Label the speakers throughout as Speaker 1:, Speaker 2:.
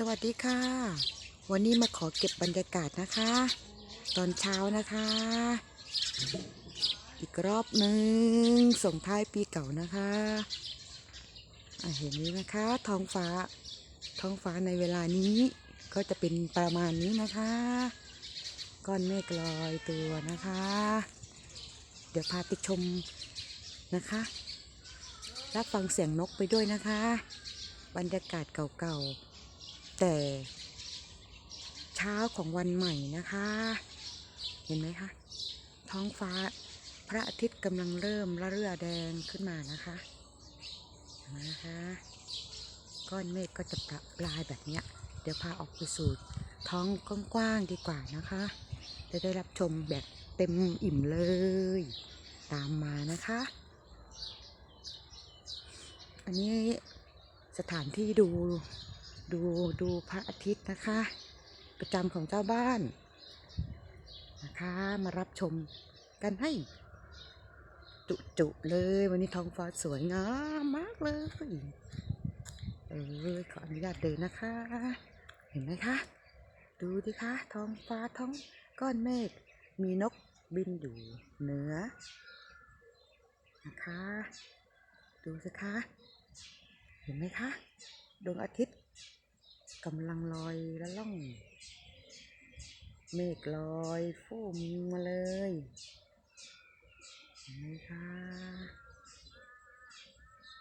Speaker 1: สวัสดีค่ะ วันนี้มาขอเก็บบรรยากาศนะคะ ตอนเช้านะคะ อีกรอบหนึ่งส่งท้ายปีเก่านะคะะเห็นนี้นะคะ ท้องฟ้า ท้องฟ้าในเวลานี้ก็จะเป็นประมาณนี้นะคะ ก้อนเมฆลอยตัวนะคะ เดี๋ยวพาไปชมนะคะ รับฟังเสียงนกไปด้วยนะคะ บรรยากาศเก่าๆ แต่เช้าของวันใหม่นะคะ เห็นไหมคะ ท้องฟ้าพระอาทิตย์กำลังเริ่มระเรือแดงขึ้นมานะคะนะคะก้อนเมฆก็จะประปรายแบบเนี้ยเดี๋ยวพาออกไปสู่ท้องกว้างๆดีกว่านะคะ จะได้รับชมแบบเต็มอิ่มเลย ตามมานะคะ อันนี้สถานที่ดู ดูดูพระอาทิตย์นะคะ ประจำของเจ้าบ้านนะคะ มารับชมกันให้ จุจุๆเลย วันนี้ท้องฟ้าสวยงามมากเลยเออขออนุญาตเดินนะคะ เห็นไหมคะ ดูดิคะ ท้องฟ้าท้องก้อนเมฆมีนกบินอยู่เหนือนะคะ ดูสิคะ เห็นไหมคะ ดวงอาทิตย์ กำลังลอยละล่อง เมฆลอยฟูมมาเลยเห็นไหมคะ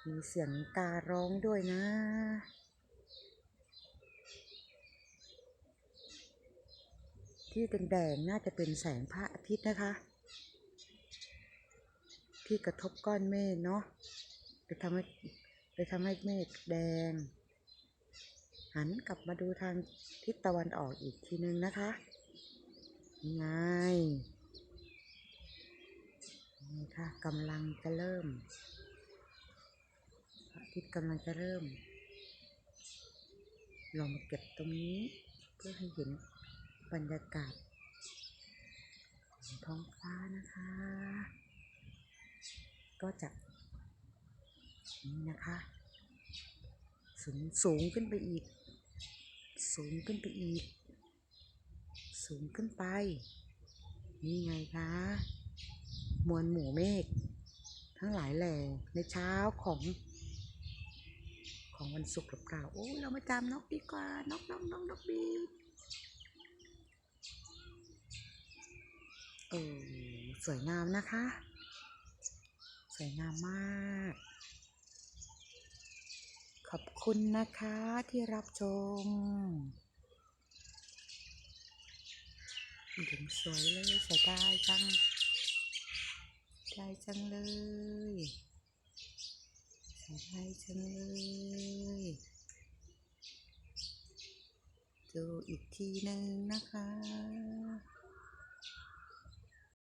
Speaker 1: มีเสียงการ้องด้วยนะที่แดงๆน่าจะเป็นแสงพระอาทิตย์นะคะ ที่กระทบก้อนเมฆเนาะไปทำให้ไปทำให้เมฆแดง หันกลับมาดูทางทิศตะวันออกอีกทีนึงนะคะไงนี่ค่ะกำลังจะเริ่มพระอาทิตย์กำลังจะเริ่มเรามาเก็บตรงนี้เพื่อให้เห็นบรรยากาศท้องฟ้านะคะ ก็จะนี่นะคะ สูงสูงขึ้นไปอีก สูงขึ้นไปอีก สูงขึ้นไป นี่ไงคะ มวลหมู่เมฆทั้งหลายแหล่ในเช้าของของวันศุกร์หรือเปล่าโอ้เรามาจำนกดีกว่านกนกนกนกบีเออสวยงามนะคะ สวยงามมาก คุณนะคะที่รับชมถึงสวยเลยเสียดายจังได้จังเลยเสียดายจังเลยดูอีกทีหนึ่งนะคะ